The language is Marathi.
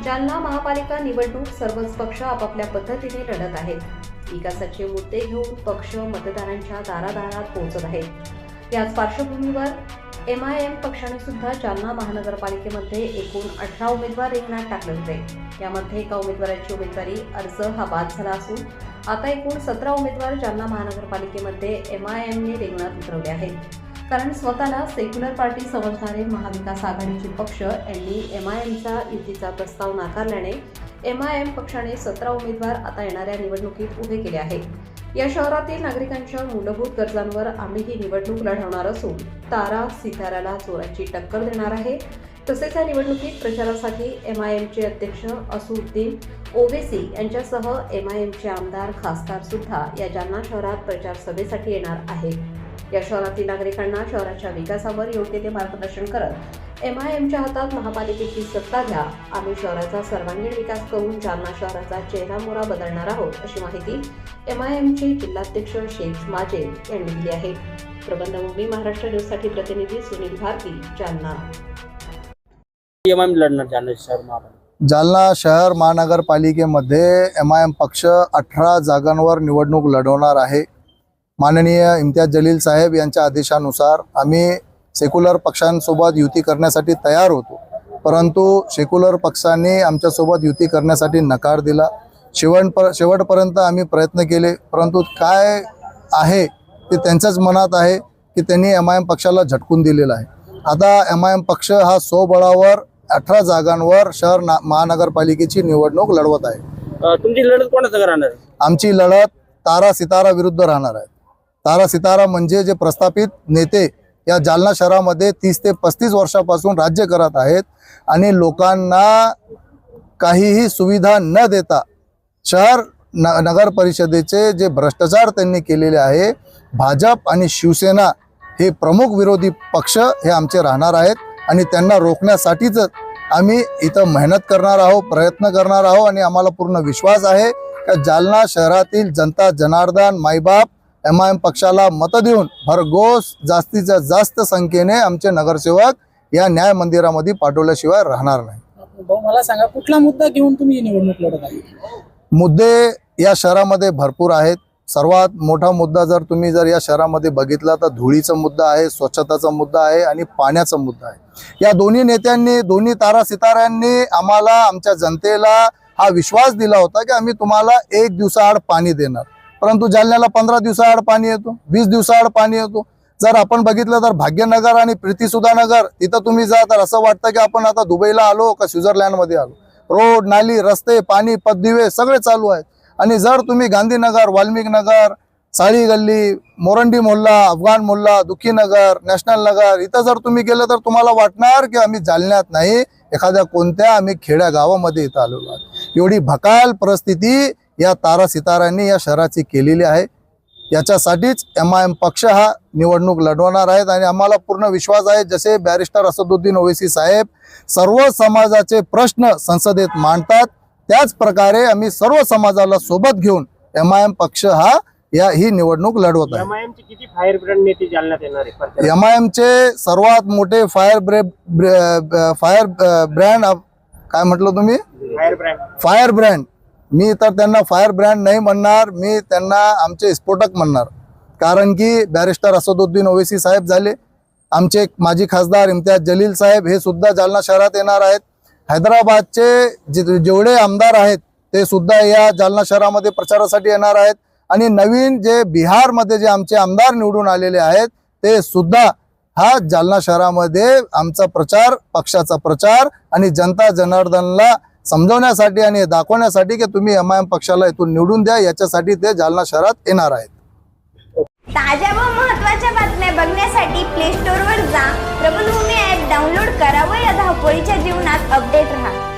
जालना महापालिका निवडणूक सर्वच पक्ष आपापल्या पद्धतीने लढत आहेत. विकासाचे मुद्दे घेऊन पक्ष मतदारांच्या दारादारात पोहोचत आहेत. याच पार्श्वभूमीवर एम आय एम पक्षाने सुद्धा जालना महानगरपालिकेमध्ये एकूण अठरा उमेदवार रिंगणात टाकले होते. यामध्ये एका उमेदवाराची उमेदवारी अर्ज हा बाद झाला असून आता एकूण सतरा उमेदवार जालना महानगरपालिकेमध्ये एम आय एमने रिंगणात उतरवले आहेत. कारण स्वतःला सेक्युलर पार्टी समजणारे महाविकास आघाडीचे पक्ष यांनी एम आय एमचा युतीचा प्रस्ताव नाकारल्याने एम आय एम पक्षाने सतरा उमेदवार आता येणाऱ्या निवडणुकीत उभे केले आहेत या शहरातील नागरिकांच्या मूलभूत गरजांवर आम्ही ही निवडणूक लढवणार असून तारा सिताराला जोराची टक्कर देणार आहे. तसेच या निवडणुकीत प्रचारासाठी एम आय एमचे अध्यक्ष असुद्दीन ओवेसी यांच्यासह एम आय एमचे आमदार खासदार सुद्धा या जालना शहरात प्रचार सभेसाठी येणार आहेत. या शहरातील नागरिकांना शहराच्या विकासावर योग्य ते मार्गदर्शन करत एम आय एमच्या हातात महापालिकेची सत्ता घ्या. आम्ही शहराचा सर्वांगीण विकास करून जालना शहराचा चेहरा मोरा बदलणार आहोत अशी माहिती एम आय एमचे जिल्हाध्यक्ष शेख माजे यांनी दिली आहे. प्रबंधभूमी महाराष्ट्र न्यूजसाठी प्रतिनिधी सुनील भारती जालना. जालना शहर महानगरपालिकेमध्ये एम आय एम पक्ष अठरा जागांवर निवडणूक लढवणार आहे. माननीय इम्तियाज जलील साहेब यांच्या आदेशानुसार आम्ही सेक्युलर पक्षांसोबत युती करण्यासाठी तयार होतो. परंतु सेक्युलर पक्षांनी आमच्यासोबत युती करण्यासाठी नकार दिला. शेवट शेवटपर्यंत आम्ही प्रयत्न केले. परंतु काय आहे ते त्यांच्याच मनात आहे की त्यांनी एम आय एम पक्षाला झटकून दिलेलं आहे. आता एम आय एम पक्ष हा स्वबळावर अठरा जागांवर शहर ना महानगरपालिकेची निवडणूक लढवत आहे. तुमची लढत कोणाचं राहणार आमची लढत तारा सितारा विरुद्ध राहणार आहे. तारा सितारा म्हणजे जे प्रस्थापित नेते या जालना शहरामध्ये तीस ते पस्तीस वर्षापासून राज्य करत आहेत आणि लोकांना काहीही सुविधा न देता शहर न नगर परिषदेचे जे भ्रष्टाचार त्यांनी केलेले आहे भाजप आणि शिवसेना हे प्रमुख विरोधी पक्ष हे आमचे राहणार आहेत आणि त्यांना रोखण्यासाठीच आम्ही इथं मेहनत करणार आहोत प्रयत्न करणार आहोत आणि आम्हाला पूर्ण विश्वास आहे. का जालना शहरातील जनता जनार्दन मायबाप एम आय एम पक्षाला मतं देऊन भरघोस जास्तीच्या जास्त संख्येने आमचे नगरसेवक या न्याय मंदिरामध्ये पाठवल्याशिवाय राहणार नाही. भाऊ मला सांगा कुठला मुद्दा घेऊन तुम्ही ही निवडणूक लढत आहे मुद्दे या शहरामध्ये भरपूर आहेत. सर्वात मोठा मुद्दा जर तुम्ही जर या शहरामध्ये बघितला तर धुळीचा मुद्दा आहे स्वच्छताचा मुद्दा आहे आणि पाण्याचा मुद्दा आहे. या दोन्ही नेत्यांनी दोन्ही तारा सिताऱ्यांनी आम्हाला आमच्या जनतेला हा विश्वास दिला होता की आम्ही तुम्हाला एक दिवसाआड पाणी देणार. परंतु जालन्याला पंधरा दिवसाआड पाणी येतो वीस दिवसाआड पाणी येतो. जर आपण बघितलं तर भाग्यनगर आणि प्रीतीसुधा नगर तिथं तुम्ही जा तर असं वाटतं की आपण आता दुबईला आलो का स्वित्झर्लंडमध्ये आलो. रोड नाली रस्ते पाणी पददिवे सगळे चालू आहेत. आणि जर तुम्ही गांधीनगर वाल्मिक नगर साळी गल्ली मोरंडी मोहल्ला अफगाण मोहल्ला दुखी नगर नॅशनल नगर इथं जर तुम्ही गेलं तर तुम्हाला वाटणार की आम्ही जालन्यात नाही एखाद्या कोणत्या आम्ही खेड्या गावामध्ये इथं आलेलो आहोत. एवढी भकाल परिस्थिती या तारा सितारांनी या शहराची केलेली आहे. याच्यासाठीच एम आय एम पक्ष हा निवडणूक लढवणार आहेत आणि आम्हाला पूर्ण विश्वास आहे. जसे बॅरिस्टर असदुद्दीन ओवेसी साहेब सर्व समाजाचे प्रश्न संसदेत मांडतात त्याच प्रकारे आम्ही सर्व समाजाला सोबत घेऊन एम आय एम पक्ष हा या ही निवडणूक लढवत आहे. एम आय एमचे सर्वात मोठे फायर ब्रे ब्रे- फायर ब्रँड काय म्हटलं तुम्ही? फायर ब्रँड फायर ब्रँड मी तर त्यांना फायर ब्रँड नाही म्हणणार मी त्यांना आमचे स्फोटक म्हणणार. कारण की बॅरिस्टर असदुद्दीन ओवेसी साहेब झाले आमचे माजी खासदार इम्तियाज जलील साहेब हे सुद्धा जालना शहरात येणार आहेत. हैदराबादचे जे जेवढे आमदार आहेत ते सुद्धा या जालना शहरामध्ये प्रचारासाठी येणार आहेत. आणि नवीन जे बिहारमध्ये जे आमचे आमदार निवडून आलेले आहेत ते सुद्धा हा जालना शहरामध्ये आमचा प्रचार पक्षाचा प्रचार आणि जनता जनार्दनला समजवण्यासाठी आणि दाखवण्यासाठी की तुम्ही एम आय एम पक्षाला इथून निवडून द्या याच्यासाठी ते जालना शहरात येणार आहेत. ताज्या व महत्त्वाच्या बातम्या बघण्यासाठी प्ले स्टोर वर जा. प्रबलभूमी ऍप डाउनलोड करा व या धावपळीच्या जीवनात अपडेट राहा.